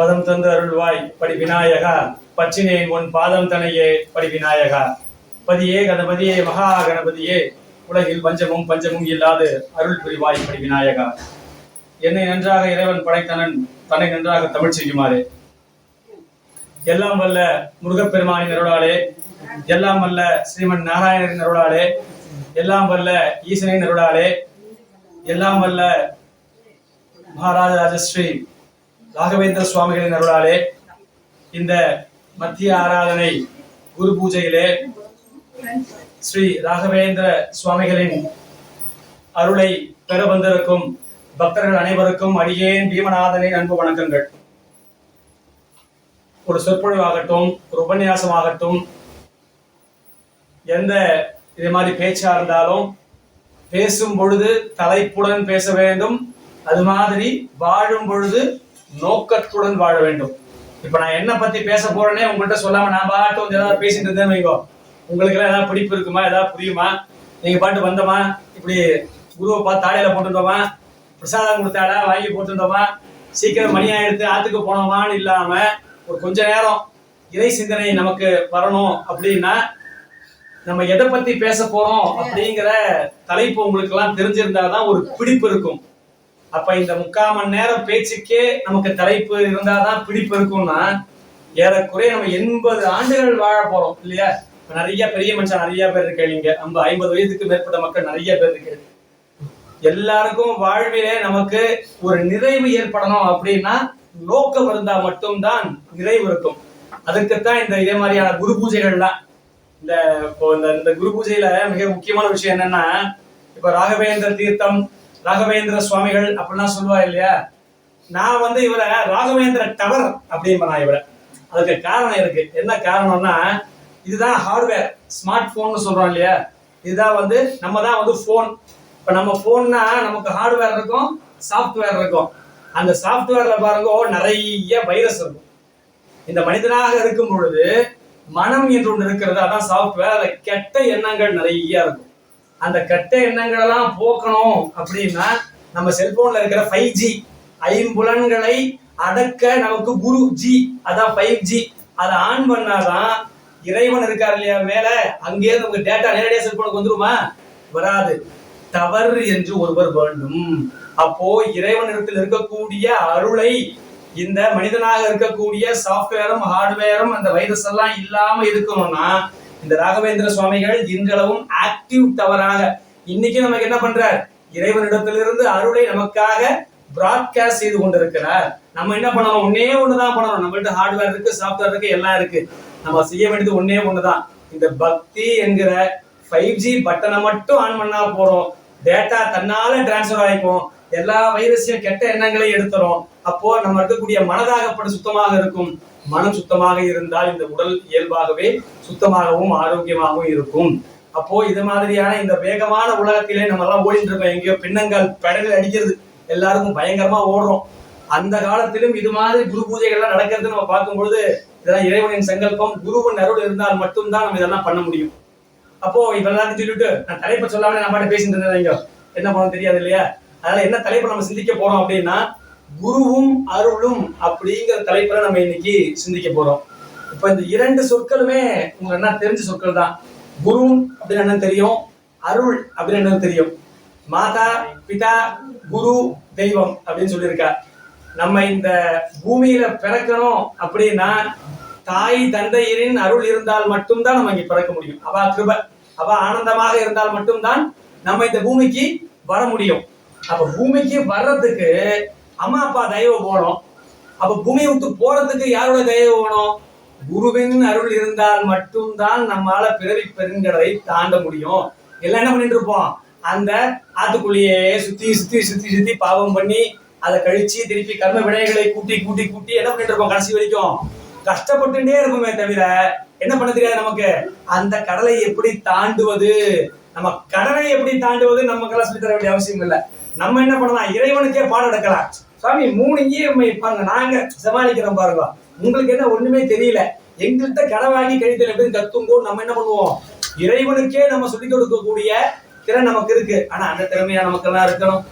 பதம் தந்து அருள்வாய் படி விநாயகா பச்சினேன் உன் பாதம் தனையே படி விநாயகா பதியே கணபதியே மகா கணபதியே. உலகில் பஞ்சமும் பஞ்சமும் இல்லாது அருள் புரிவாய் படி விநாயகா என்னை நன்றாக இறைவன் படைத்தனன் தன்னை நன்றாக தமிழ் செய்யுமாறு. எல்லாம் வல்ல முருகப்பெருமானின் அருளாலே எல்லாம் வல்ல ஸ்ரீமன் நாராயணரின் அருளாலே எல்லாம் வல்ல ஈசனின் அருளாலே எல்லாம் வல்ல மகாராஜ ராஜஸ்ரீ ராகவேந்திர சுவாமிகளின் அருளாலே இந்த மத்திய ஆராதனை குரு பூஜையிலே ஸ்ரீ ராகவேந்திர சுவாமிகளின் அருளை பெற வந்திருக்கும் பக்தர்கள் அனைவருக்கும் அடியேன் பீமநாதனின் அன்பு வணக்கங்கள். ஒரு சொற்பொழிவாகட்டும் ஒரு உபன்யாசமாகட்டும் எந்த இது மாதிரி பேச்சா இருந்தாலும் பேசும் பொழுது தலைப்புடன் பேச வேண்டும். அது மாதிரி வாழும் பொழுது நோக்கத்துடன் வாழ வேண்டும். இப்ப நான் என்ன பத்தி பேச போறேனே உங்கள்கிட்ட சொல்லாம நான் பாட்டு வந்து ஏதாவது பேசிட்டு இருந்தேன் வைங்கோ. உங்களுக்கு எல்லாம் ஏதாவது பிடிப்பு இருக்குமா? ஏதாவது புரியுமா? நீங்க பாட்டு வந்தோமா? இப்படி குருவை பார்த்து தாடையில போட்டுருந்தோமா? பிரசாதம் கொடுத்தாடா? வாங்கி போட்டுருந்தோமா? சீக்கிரம் மணி ஆயிடுத்து ஆத்துக்கு போனோமான்னு இல்லாம ஒரு கொஞ்ச நேரம் இறை சிந்தனை நமக்கு வரணும் அப்படின்னா நம்ம எதை பத்தி பேச போறோம் அப்படிங்கிற தலைப்பு உங்களுக்கு எல்லாம் தெரிஞ்சிருந்தாதான் ஒரு பிடிப்பு இருக்கும். அப்ப இந்த முக்கால் மணி நேரம் பேச்சுக்கே நமக்கு தலைப்பு இருந்தாதான் பிடிப்பு இருக்கும்னா ஏறக்குறைய நம்ம எண்பது ஆண்டுகள் வாழ போறோம் இல்லையா? இப்ப நிறைய பெரிய மனுஷன் நிறைய பேர் இருக்கீங்க நம்ம ஐம்பது வயதுக்கு மேற்பட்ட மக்கள் நிறைய பேர் இருக்கு. எல்லாருக்கும் வாழ்விலே நமக்கு ஒரு நிறைவு ஏற்படணும் அப்படின்னா நோக்கம் இருந்தா மட்டும்தான் நிறைவு இருக்கும். அதுக்குத்தான் இந்த இதே மாதிரியான குரு பூஜைகள்லாம். இந்த இப்போ இந்த இந்த குரு பூஜையில மிக முக்கியமான விஷயம் என்னன்னா இப்ப ராகவேந்திர தீர்த்தம் ராகவேந்திர சுவாமிகள் அப்படிலாம் சொல்லுவா இல்லையா? நான் வந்து இவரை ராகவேந்திர டவர் அப்படின்னு நான் இவரை. அதுக்கு காரணம் இருக்கு. என்ன காரணம்னா இதுதான் ஹார்ட்வேர் ஸ்மார்ட் போன்னு சொல்றோம் இல்லையா? இதுதான் வந்து நம்ம தான் வந்து போன் இப்ப நம்ம போன்னா நமக்கு ஹார்ட்வேர் இருக்கும் சாஃப்ட்வேர் இருக்கும். அந்த சாஃப்ட்வேர்ல பாருங்க நிறைய வைரஸ் இருக்கும். இந்த மனிதனாக இருக்கும் பொழுது மனம் என்று ஒன்று இருக்கிறது அதான் சாஃப்ட்வேர் கெட்ட எண்ணங்கள் நிறைய இருக்கும். அந்த கெட்ட எண்ணங்கள் எல்லாம் போக்கணும் அப்படின்னா நம்ம செல்போன்ல இருக்கிற ஃபைவ் ஜி ஐம்புலன்களை அடக்க நமக்கு குரு ஜி அதான் ஃபைவ் ஜி அதை ஆன் பண்ணாதான் இறைவன் இருக்கார் இல்லையா மேல? அங்கேயே நமக்கு டேட்டா நேரடியாக செல்போனுக்கு வந்துருமா? வராது. தவறு என்று ஒருவர் வேண்டும். அப்போ இறைவனிடத்தில் இருக்கக்கூடிய அருளை இந்த மனிதனாக இருக்கக்கூடிய சாஃப்ட்வேரும் ஹார்ட்வேரும் அந்த வைரஸ் எல்லாம் இல்லாம இருக்கணும்னா இந்த ராகவேந்திர சுவாமிகள் இன்றளவும் ஆக்டிவ் டவராக இன்னைக்கு நமக்கு என்ன பண்றார்? இறைவனிடத்திலிருந்து அருளை நமக்காக பிராட்காஸ்ட் செய்து கொண்டிருக்கிறார். நம்ம என்ன பண்ணணும்? ஒன்னே ஒண்ணுதான் பண்ணணும். நம்மள்ட்ட ஹார்ட்வேர் இருக்கு சாஃப்ட்வேர் இருக்கு எல்லாம் இருக்கு. நம்ம செய்ய வேண்டியது ஒன்னே ஒண்ணுதான். இந்த பக்தி என்கிற ஃபைவ் ஜி பட்டனை மட்டும் ஆன் பண்ணா போறோம் டேட்டா தன்னால டிரான்ஸ்ஃபர் ஆயிக்கும். எல்லா வைரஸையும் கெட்ட எண்ணங்களையும் எடுத்துரும் அப்போ நம்ம இருக்கக்கூடிய மனதாகப்படும் சுத்தமாக இருக்கும். மனம் சுத்தமாக இருந்தால் இந்த உடல் இயல்பாகவே சுத்தமாகவும் ஆரோக்கியமாகவும் இருக்கும். அப்போ இது மாதிரியான இந்த வேகமான உலகத்திலே நம்ம எல்லாம் ஓடிட்டு இருக்கோம். எங்கேயோ பின்னங்கால் பெடல் அடிக்கிறது. எல்லாருக்கும் பயங்கரமா ஓடுறோம். அந்த காலத்திலும் இது மாதிரி குரு பூஜைகள்லாம் நடக்கிறது நம்ம பார்க்கும்பொழுது இதெல்லாம் இறைவனின் சங்கல்பம். குருவின் அருள் இருந்தால் மட்டும்தான் நம்ம இதெல்லாம் பண்ண முடியும். அப்போ இப்ப எல்லாத்தையும் சொல்லிட்டு நான் தலைப்பை சொல்லாம நான் பாட்டு பேசிட்டு இருந்தேன் என்ன பண்ண தெரியாது இல்லையா? அதனால என்ன தலைப்பை நம்ம சிந்திக்க போறோம் அப்படின்னா குருவும் அருளும் அப்படிங்கிற தலைப்புல நம்ம இன்னைக்கு சிந்திக்க போறோம். இப்ப இந்த இரண்டு சொற்களுமே உங்களுக்கு என்ன தெரிஞ்ச சொற்கள் தான். குரு அப்படின்னு என்னன்னு தெரியும்? அருள் அப்படின்னு என்னன்னு தெரியும்? மாதா பிதா குரு தெய்வம் அப்படின்னு சொல்லியிருக்கா. நம்ம இந்த பூமியில பிறக்கணும் அப்படின்னா தாய் தந்தையரின் அருள் இருந்தால் மட்டும்தான் நம்ம இங்க பிறக்க முடியும். அவ கிருப. அவ ஆனந்தமாக இருந்தால் மட்டும்தான் நம்ம இந்த பூமிக்கு வர முடியும். அப்ப பூமிக்கு வர்றதுக்கு அம்மா அப்பா தயவு போனோம் அப்ப பூமியை விட்டு போறதுக்கு யாரோட தயவு வேணும் குருவின் அருள் இருந்தால் மட்டும்தான் நம்மால பிறவி பெருங்கடலை தாண்ட முடியும். எல்லாம் என்ன பண்ணிட்டு இருப்போம்? அந்த ஆத்துக்குள்ளேயே சுத்தி சுத்தி சுத்தி சுத்தி பாவம் பண்ணி அதை கழிச்சு திருப்பி கர்ம வினைகளை கூட்டி கூட்டி கூட்டி என்ன பண்ணிட்டு இருப்போம்? கடைசி வரைக்கும். கஷ்டப்பட்டுட்டே இருப்போமே தவிர என்ன பண்ண தெரியாது நமக்கு? அந்த கடலை எப்படி தாண்டுவது? நம்ம கடலை எப்படி தாண்டுவது? நமக்கெல்லாம் சொல்லி தர வேண்டிய அவசியம் இல்லை. நம்ம என்ன பண்ணலாம்? இறைவனுக்கே பாடம் எடுக்கலாம். சுவாமி மூணு இஎம்ஐ பாருங்க நாங்க சமாளிக்கிறோம் பாருங்க. உங்களுக்கு என்ன ஒண்ணுமே தெரியல. எங்கள்கிட்ட கடை வாங்கி கழித்தல் எப்படி கத்துங்கோ நம்ம என்ன பண்ணுவோம்? இறைவனுக்கே நம்ம சொல்லிக் கொடுக்கக்கூடிய திறன் நமக்கு இருக்கு. ஆனா அந்த திறமையா நமக்கு எல்லாம் இருக்கணும்.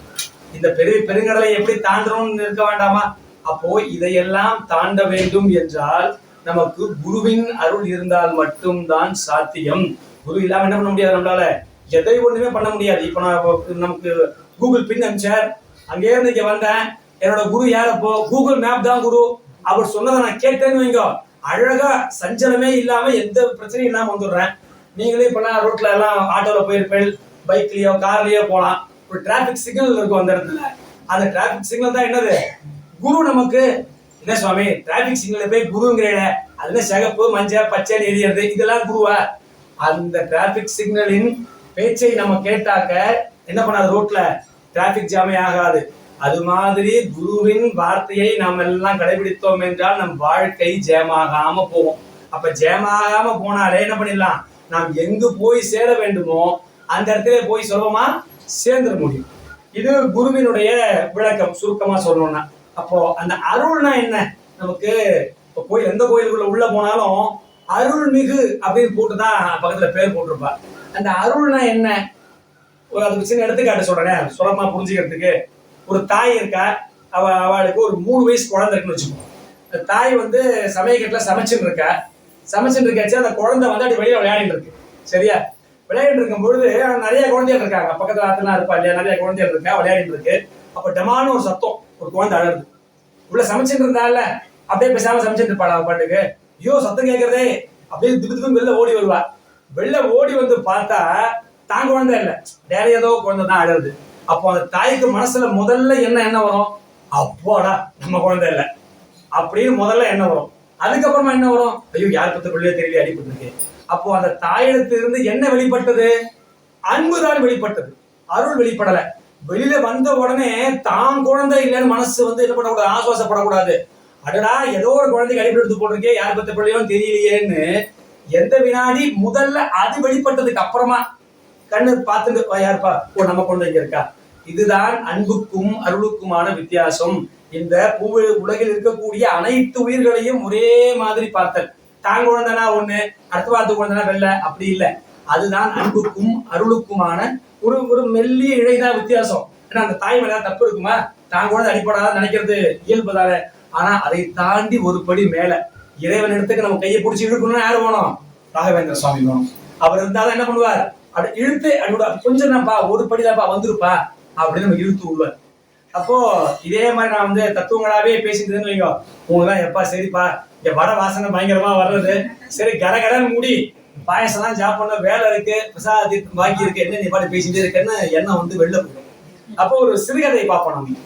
இந்த பெரிய பெருங்கடலை எப்படி தாண்டணும்னு இருக்க வேண்டாமா? அப்போ இதையெல்லாம் தாண்ட வேண்டும் என்றால் நமக்கு குருவின் அருள் இருந்தால் மட்டும்தான் சாத்தியம். குரு இல்லாம என்ன பண்ண முடியாது நம்மளால? எதை ஒண்ணுமே பண்ண முடியாது. இப்ப நான் இப்ப நமக்கு கூகுள் பின் அனுப்பிச்சார். அங்கே இருந்து இங்க வந்தேன். என்னோட குரு யார் கூகுள் மேப் தான் குரு. அவர் சொன்னதை நான் கேட்டேன்னு வைங்க. அழகா சஞ்சலமே இல்லாம எந்த பிரச்சனையும் இல்லாம வந்துடுறேன். நீங்களே இப்ப ரோட்ல எல்லாம் ஆட்டோல போயிருப்பேன். பைக்லயோ கார்லயோ போலாம் ஒரு டிராபிக் சிக்னல் இருக்கும் அந்த இடத்துல. அந்த டிராபிக் சிக்னல் தான் என்னது? குரு நமக்கு என்ன சுவாமி? டிராபிக் சிக்னல் போய் குருங்கிறேன் அதுல சிகப்பு மஞ்சள் பச்சை எரியறது? இதெல்லாம் குருவா? அந்த டிராபிக் சிக்னலின் பேச்சை நம்ம கேட்டாக்க என்ன பண்ணாது ரோட்ல டிராபிக் ஜாமே ஆகாது. அது மாதிரி குருவின் வார்த்தையை நாம் எல்லாம் கடைபிடித்தோம் என்றால் நம் வாழ்க்கை ஜெயமாகாம போகும். அப்ப ஜெயமாகாம போனாலே என்ன பண்ணிடலாம்? நாம் எங்கு போய் சேர வேண்டுமோ அந்த இடத்துல போய் சுலபமா சேர்ந்துட முடியும். இது குருவினுடைய விளக்கம் சுருக்கமா சொல்லணும்னா. அப்போ அந்த அருள்னா என்ன? நமக்கு இப்போ கோயில் எந்த கோயிலுக்குள்ள உள்ள போனாலும் அருள்மிகு அப்படின்னு போட்டுதான் பக்கத்துல பேர் போட்டிருப்பா அந்த அருள்னா என்ன? ஒரு அதுக்கு சின்ன எடுத்துக்காட்டு சொல்றேன் சுலமா புரிஞ்சுக்கிறதுக்கு. ஒரு தாய் இருக்கா? அவ அவளுக்கு ஒரு மூணு வயசு குழந்தை இருக்குன்னு வச்சுக்கோ அந்த தாய் வந்து சமயக்கட்டில் சமைச்சுட்டு இருக்கா? சமைச்சுட்டு இருக்காச்சு அந்த குழந்தை வந்து அப்படி வெளியில விளையாடிட்டு இருக்கு. சரியா? விளையாடிட்டு இருக்கும் பொழுது நிறைய குழந்தைகள் இருக்காங்க. பக்கத்துல ஆத்துல இருப்பா இல்லையா? நிறைய குழந்தைகள் இருக்கா? விளையாடிட்டு இருக்கு. அப்ப டமான்னு ஒரு சத்தம் ஒரு குழந்தை அழகுது உள்ள சமைச்சுட்டு இருந்தால அப்படியே பேசாம சமைச்சிட்டு இருப்பாள் அவ பாட்டுக்கு? ஐயோ சத்தம் கேட்கறதே அப்படியே திப்பு வெளில ஓடி வருவா. வெளில ஓடி வந்து பார்த்தா தான் குழந்தை இல்ல. வேற ஏதோ குழந்தை தான் அழகுது. அப்போ அந்த தாய்க்கு மனசுல முதல்ல என்ன என்ன வரும்? அப்போடா நம்ம குழந்தை இல்ல. அப்படின்னு முதல்ல என்ன வரும். அதுக்கப்புறமா என்ன வரும்? ஐயோ யார் பத்த பிள்ளையோ தெரியல அடிபட்டு அப்போ அந்த தாயிடத்திலிருந்து என்ன வெளிப்பட்டது? அன்புதான் வெளிப்பட்டது. அருள் வெளிப்படல. வெளியில வந்த உடனே தான் குழந்தை இல்லைன்னு மனசு வந்து என்ன பண்ணக்கூடாது? ஆசுவாசப்படக்கூடாது. அடடா ஏதோ ஒரு குழந்தைக்கு அடிப்படை எடுத்து போட்டிருக்கே யார் பத்த பிள்ளையோ தெரியலையேன்னு எந்த வினாடி முதல்ல அது வெளிப்பட்டதுக்கு அப்புறமா கண்ணு பார்த்துட்டு யாருப்பா? ஓ நம்ம கொண்டு இங்க இருக்கா இதுதான் அன்புக்கும் அருளுக்குமான வித்தியாசம். இந்த பூ உலகில் இருக்கக்கூடிய அனைத்து உயிர்களையும் ஒரே மாதிரி பார்த்தல். தான் குழந்தைனா ஒண்ணு அடுத்த வாரத்து குழந்தைனா வெள்ள அப்படி இல்ல. அதுதான் அன்புக்கும் அருளுக்குமான ஒரு ஒரு மெல்லிய இழைதான் வித்தியாசம். ஏன்னா அந்த தாய் மேல தப்பு இருக்குமா? தான் குழந்தை அடிப்படாத நினைக்கிறது இயல்புதானே ஆனா அதை தாண்டி ஒரு படி மேல இறைவன் இடத்துக்கு நம்ம கையை பிடிச்சி இழுக்கணும்னு யாரு போனோம்? ராகவேந்திர சுவாமி போனோம். அவர் இருந்தாலும் என்ன பண்ணுவார்? அப்படி இழுத்து அப்படி கொஞ்சம் தான்ப்பா ஒரு படிதான்ப்பா வந்துருப்பா அப்படின்னு நம்ம இழுத்து விடுவார். அப்போ இதே மாதிரி நான் வந்து தத்துவங்களாவே பேசிட்டு வைங்க உங்களுக்கு எப்பா சரிப்பா இங்க வட வாசனை பயங்கரமா வர்றது. சரி கடகடன்னு மூடி பாயசம்லாம் சாப்பிடணும் வேலை இருக்கு பிரசாதி பாக்கி இருக்கு என்ன நீ பாட்டு பேசிட்டே இருக்கேன்னு எண்ணம் வந்து வெளில போயிடும். அப்போ ஒரு சிறுகதை பார்ப்போம் நம்ம.